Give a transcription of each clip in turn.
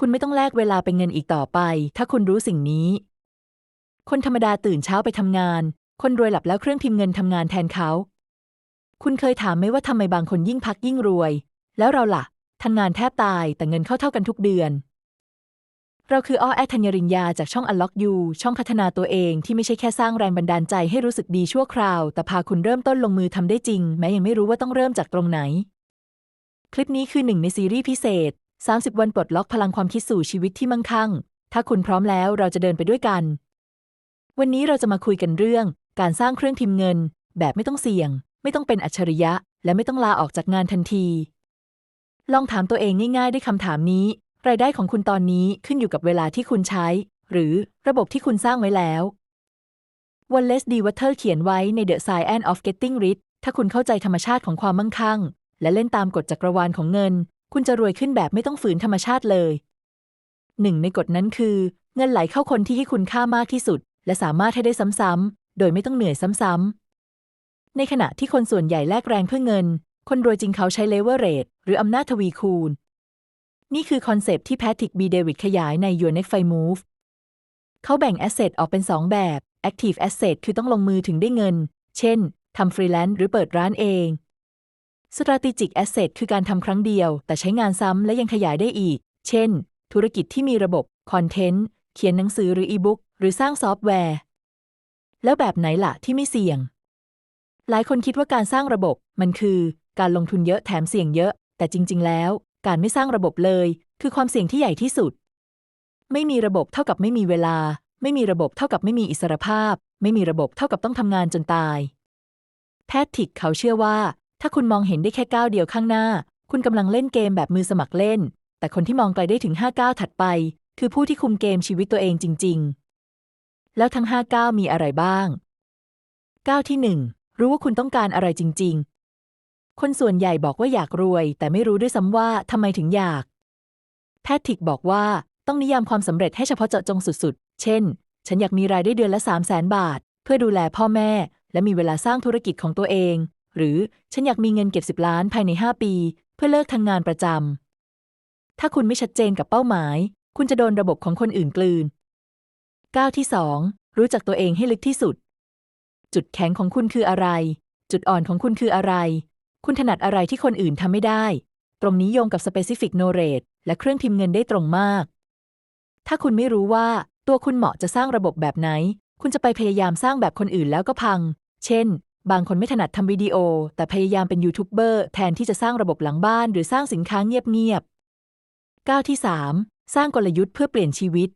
คุณไม่ต้องแลกเวลาเป็นเงินอีกต่อไป ถ้าคุณรู้สิ่งนี้ คนธรรมดาตื่นเช้าไปทำงาน คนรวยหลับแล้วเครื่องพิมพ์เงินทำงานแทนเขา คุณเคยถามไหมว่าทำไมบางคนยิ่งพักยิ่งรวย แล้วเราล่ะทำงานแทบตายแต่เงินเข้าเท่ากันทุกเดือน เราคืออ้อแอธัญริญญาจากช่อง Unlock You ช่องพัฒนาตัวเองที่ไม่ใช่แค่สร้างแรงบันดาลใจให้รู้สึกดีชั่วคราว แต่พาคุณเริ่มต้นลงมือทำได้จริง แม้ยังไม่รู้ว่าต้องเริ่มจากตรงไหน คลิปนี้คือหนึ่งในซีรีส์พิเศษ 30 วันปลดล็อกพลังความคิดสู่ชีวิตที่มั่งคั่ง ถ้าคุณพร้อมแล้วเราจะเดินไปด้วยกัน วันนี้เราจะมาคุยกันเรื่อง การสร้างเครื่องพิมพ์เงิน แบบไม่ต้องเสี่ยง ไม่ต้องเป็นอัจฉริยะ และไม่ต้องลาออกจากงานทันที ลองถามตัวเองง่ายๆด้วยคำถามนี้ รายได้ของคุณตอนนี้ขึ้นอยู่กับเวลาที่คุณใช้ หรือระบบที่คุณสร้างไว้แล้ววันเลสดีวัตเทอร์เขียนไว้ใน The Science of Getting Rich ถ้าคุณเข้าใจธรรมชาติของความมั่งคั่ง และเล่นตามกฎจักรวาลของเงิน คุณจะรวยขึ้นแบบไม่ต้องฝืนธรรมชาติเลย หนึ่งในกฎนั้นคือ เงินไหลเข้าคนที่ให้คุณค่ามากที่สุด และสามารถให้ได้ซ้ำๆ โดยไม่ต้องเหนื่อยซ้ำๆ ในขณะที่คนส่วนใหญ่แลกแรงเพื่อเงิน คนรวยจริงเขาใช้เลเวอเรตหรืออำนาจทวีคูณ นี่คือคอนเซปที่แพทริกบีเดวิดขยายใน Your Next Five Move เขาแบ่งแอสเซทออกเป็น 2 แบบ Active Asset คือต้องลงมือถึงได้เงิน เช่นทำฟรีแลนซ์หรือเปิดร้านเอง Strategic Asset คือการทำครั้งเดียว แต่ใช้งานซ้ำและยังขยายได้อีก เช่น ธุรกิจที่มีระบบคอนเทนต์เขียนหนังสือหรืออีบุ๊กหรือสร้างซอฟต์แวร์ แล้วแบบไหนล่ะที่ไม่เสี่ยง หลายคนคิดว่าการสร้างระบบ มันคือการลงทุนเยอะแถมเสี่ยงเยอะ แต่จริง ๆ แล้ว การไม่สร้างระบบเลย คือความเสี่ยงที่ใหญ่ที่สุด ไม่มีระบบเท่ากับไม่มีเวลา ไม่มีระบบเท่ากับไม่มีอิสรภาพ ไม่มีระบบเท่ากับต้องทำงานจนตาย แพทริกเขาเชื่อว่า ถ้าคุณมองเห็นได้แค่ก้าวเดียวข้างหน้า คุณกำลังเล่นเกมแบบมือสมัครเล่น แต่คนที่มองไกลได้ถึง5ก้าวถัดไป คือผู้ที่คุมเกมชีวิตตัวเองจริง ๆ แล้วทั้ง5ก้าวมีอะไรบ้างก้าวที่1รู้ว่าคุณต้องการอะไรจริง ๆ คนส่วนใหญ่บอกว่าอยากรวย แต่ไม่รู้ด้วยซ้ำว่าทำไมถึงอยาก แพทริกบอกว่าต้องนิยามความสำเร็จให้เฉพาะเจาะจงสุดๆ เช่น ฉันอยากมีรายได้เดือนละ 3 0 0แสนบาท เพื่อดูแลพ่อแม่ และมีเวลาสร้างธุรกิจของตัวเอง หรือฉันอยากมีเงินเก็บ 10 ล้านภายใน 5 ปี เพื่อเลิกทำงานประจำ ถ้าคุณไม่ชัดเจนกับเป้าหมาย คุณจะโดนระบบของคนอื่นกลืนก้าวที่ 2 รู้จักตัวเองให้ลึกที่สุด จุดแข็งของคุณคืออะไร จุดอ่อนของคุณคืออะไร คุณถนัดอะไรที่คนอื่นทำไม่ได้ ตรงนี้โยงกับ specific knowledge และเครื่องพิมพ์เงินได้ตรงมาก ถ้าคุณไม่รู้ว่าตัวคุณเหมาะจะสร้างระบบแบบไหน คุณจะไปพยายามสร้างแบบคนอื่นแล้วก็พัง เช่น บางคนไม่ถนัดทำวิดีโอ แต่พยายามเป็นยูทูบเบอร์แทนที่จะสร้างระบบหลังบ้านหรือสร้างสินค้าเงียบๆก้าวที่ 3 สร้างกลยุทธ์เพื่อเปลี่ยนชีวิต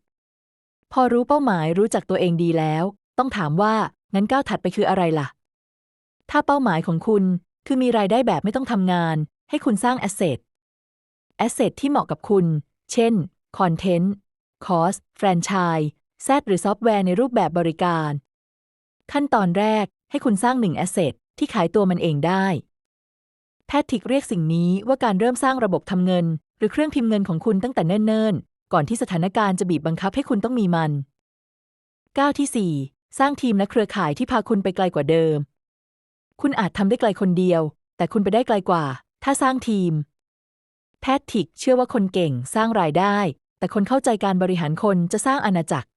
พอรู้เป้าหมายรู้จักตัวเองดีแล้ว ต้องถามว่างั้นก้าวถัดไปคืออะไรล่ะ ถ้าเป้าหมายของคุณคือมีรายได้แบบไม่ต้องทำงาน ให้คุณสร้างแอสเซทแอสเซทที่เหมาะกับคุณ เช่น คอนเทนต์ คอร์ส แฟรนไชส์แซดหรือซอฟต์แวร์ในรูปแบบบริการ ขั้นตอนแรก ให้คุณสร้างหนึ่งแอสเซทที่ขายตัวมันเองได้ แพทริกเรียกสิ่งนี้ว่าการเริ่มสร้างระบบทำเงิน หรือเครื่องพิมพ์เงินของคุณตั้งแต่เนิ่นๆ ก่อนที่สถานการณ์จะบีบบังคับให้คุณต้องมีมันก้าวที่ 4 สร้างทีมและเครือข่ายที่พาคุณไปไกลกว่าเดิม คุณอาจทำได้ไกลคนเดียว แต่คุณไปได้ไกลกว่า ถ้าสร้างทีม แพทริกเชื่อว่าคนเก่งสร้างรายได้ แต่คนเข้าใจการบริหารคนจะสร้างอาณาจักร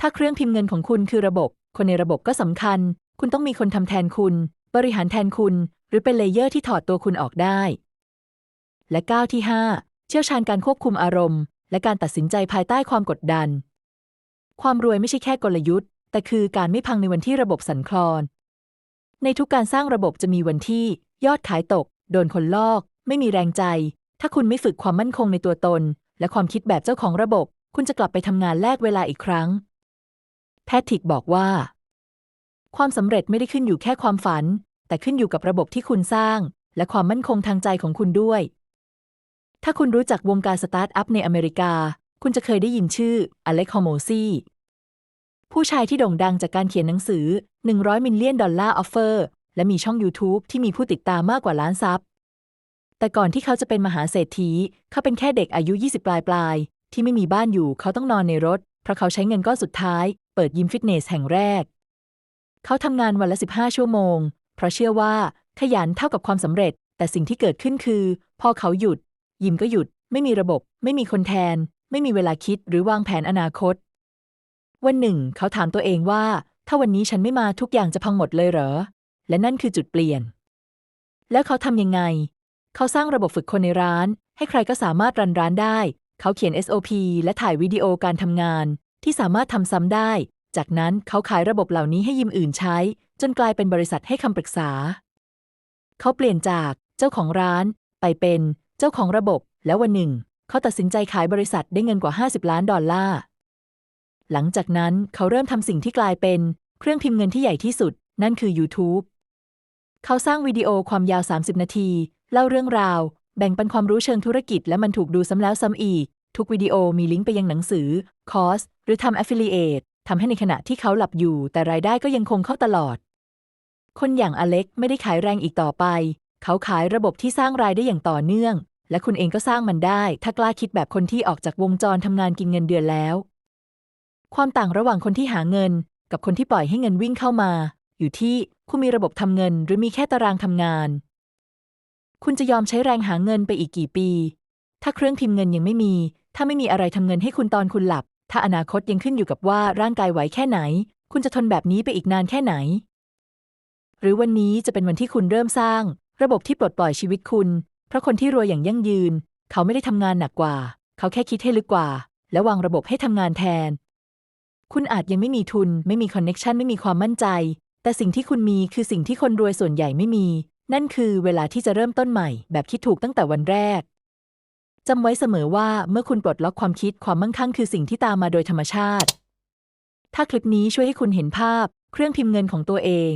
ถ้าเครื่องพิมพ์เงินของคุณคือระบบ คนในระบบก็สำคัญ คุณต้องมีคนทำแทนคุณ บริหารแทนคุณ หรือเป็นเลเยอร์ที่ถอดตัวคุณออกได้ และก้าวที่ 5 เชี่ยวชาญการควบคุมอารมณ์ และการตัดสินใจภายใต้ความกดดัน ความรวยไม่ใช่แค่กลยุทธ์ แต่คือการไม่พังในวันที่ระบบสั่นคลอน ในทุกการสร้างระบบจะมีวันที่ ยอดขายตก โดนคนลอก ไม่มีแรงใจ ถ้าคุณไม่ฝึกความมั่นคงในตัวตน และความคิดแบบเจ้าของระบบ คุณจะกลับไปทำงานแลกเวลาอีกครั้ง แพทริกบอกว่า ความสำเร็จไม่ได้ขึ้นอยู่แค่ความฝัน แต่ขึ้นอยู่กับระบบที่คุณสร้าง และความมั่นคงทางใจของคุณด้วย ถ้าคุณรู้จักวงการสตาร์ทอัพในอเมริกา คุณจะเคยได้ยินชื่ออเล็กฮอโมซีผู้ชายที่โด่งดังจากการเขียนหนังสือ 100 มิลเลียนดอลลาร์ออฟเฟอร์และมีช่อง YouTube ที่มีผู้ติดตามมากกว่าล้านซับ แต่ก่อนที่เขาจะเป็นมหาเศรษฐี เขาเป็นแค่เด็กอายุ 20 ปลายปลายๆที่ไม่มีบ้านอยู่ เขาต้องนอนในรถ เพราะเขาใช้เงินก้อนสุดท้าย เปิดยิมฟิตเนสแห่งแรก เขาทำงานวันละ 15 ชั่วโมง เพราะเชื่อว่าขยันเท่ากับความสำเร็จ แต่สิ่งที่เกิดขึ้นคือ พอเขาหยุด ยิมก็หยุด ไม่มีระบบ ไม่มีคนแทน ไม่มีเวลาคิดหรือวางแผนอนาคต วันหนึ่ง เขาถามตัวเองว่า ถ้าวันนี้ฉันไม่มาทุกอย่างจะพังหมดเลยเหรอ และนั่นคือจุดเปลี่ยน แล้วเขาทำยังไง เขาสร้างระบบฝึกคนในร้าน ให้ใครก็สามารถรันร้านได้ เขาเขียน SOP และถ่ายวิดีโอการทำงานที่สามารถทำซ้ำได้ จากนั้นเขาขายระบบเหล่านี้ให้ยิมอื่นใช้ จนกลายเป็นบริษัทให้คำปรึกษา เขาเปลี่ยนจากเจ้าของร้าน ไปเป็นเจ้าของระบบ แล้ววันหนึ่ง เขาตัดสินใจขายบริษัทได้เงินกว่า 50 ล้านดอลลาร์ หลังจากนั้นเขาเริ่มทำสิ่งที่กลายเป็นเครื่องพิมพ์เงินที่ใหญ่ที่สุด นั่นคือ YouTube เขาสร้างวิดีโอความยาว 30 นาที เล่าเรื่องราว แบ่งปันความรู้เชิงธุรกิจ และมันถูกดูซ้ำแล้วซ้ำอีก ทุกวิดีโอมีลิงก์ไปยังหนังสือ คอร์ส หรือทำ affiliate ทำให้ในขณะที่เขาหลับอยู่ แต่รายได้ก็ยังคงเข้าตลอด คนอย่างอเล็กไม่ได้ขายแรงอีกต่อไป เขาขายระบบที่สร้างรายได้อย่างต่อเนื่อง และคุณเองก็สร้างมันได้ ถ้ากล้าคิดแบบคนที่ออกจากวงจรทำงานกินเงินเดือนแล้ว ความต่างระหว่างคนที่หาเงิน กับคนที่ปล่อยให้เงินวิ่งเข้ามา อยู่ที่คุณมีระบบทำเงิน หรือมีแค่ตารางทำงาน คุณจะยอมใช้แรงหาเงินไปอีกกี่ปี ถ้าเครื่องพิมพ์เงินยังไม่มี ถ้าไม่มีอะไรทำเงินให้คุณตอนคุณหลับ ถ้าอนาคตยังขึ้นอยู่กับว่าร่างกายไหวแค่ไหน คุณจะทนแบบนี้ไปอีกนานแค่ไหน หรือวันนี้จะเป็นวันที่คุณเริ่มสร้าง ระบบที่ปลดปล่อยชีวิตคุณ เพราะคนที่รวยอย่างยั่งยืน เขาไม่ได้ทำงานหนักกว่า เขาแค่คิดให้ลึกกว่า และวางระบบให้ทำงานแทน คุณอาจยังไม่มีทุน ไม่มีคอนเน็กชันไม่มีความมั่นใจ แต่สิ่งที่คุณมีคือสิ่งที่คนรวยส่วนใหญ่ไม่มี นั่นคือเวลาที่จะเริ่มต้นใหม่ แบบคิดถูกตั้งแต่วันแรก จำไว้เสมอว่าเมื่อคุณปลดล็อกความคิดความมั่งคั่งคือสิ่งที่ตามมาโดยธรรมชาติ ถ้าคลิปนี้ช่วยให้คุณเห็นภาพ เครื่องพิมพ์เงินของตัวเอง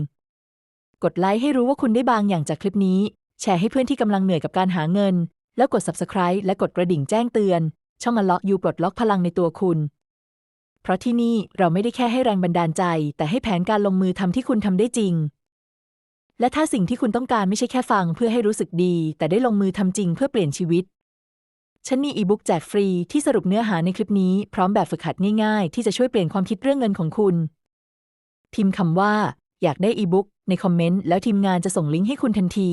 กดไลค์ให้รู้ว่าคุณได้บางอย่างจากคลิปนี้ แชร์ให้เพื่อนที่กำลังเหนื่อยกับการหาเงิน แล้วกด subscribe และกดกระดิ่งแจ้งเตือน ช่องอล็อกยูปลดล็อกพลังในตัวคุณ เพราะที่นี่เราไม่ได้แค่ให้แรงบันดาลใจ แต่ให้แผนการลงมือทำที่คุณทำได้จริง และถ้าสิ่งที่คุณต้องการไม่ใช่แค่ฟังเพื่อให้รู้สึกดี แต่ได้ลงมือทำจริงเพื่อเปลี่ยนชีวิต ฉันมีอีบุ๊กแจกฟรีที่สรุปเนื้อหาในคลิปนี้พร้อมแบบฝึกหัดง่ายๆ ที่จะช่วยเปลี่ยนความคิดเรื่องเงินของคุณ พิมพ์คำว่า อยากได้อีบุ๊กในคอมเมนต์แล้วทีมงานจะส่งลิงก์ให้คุณทันที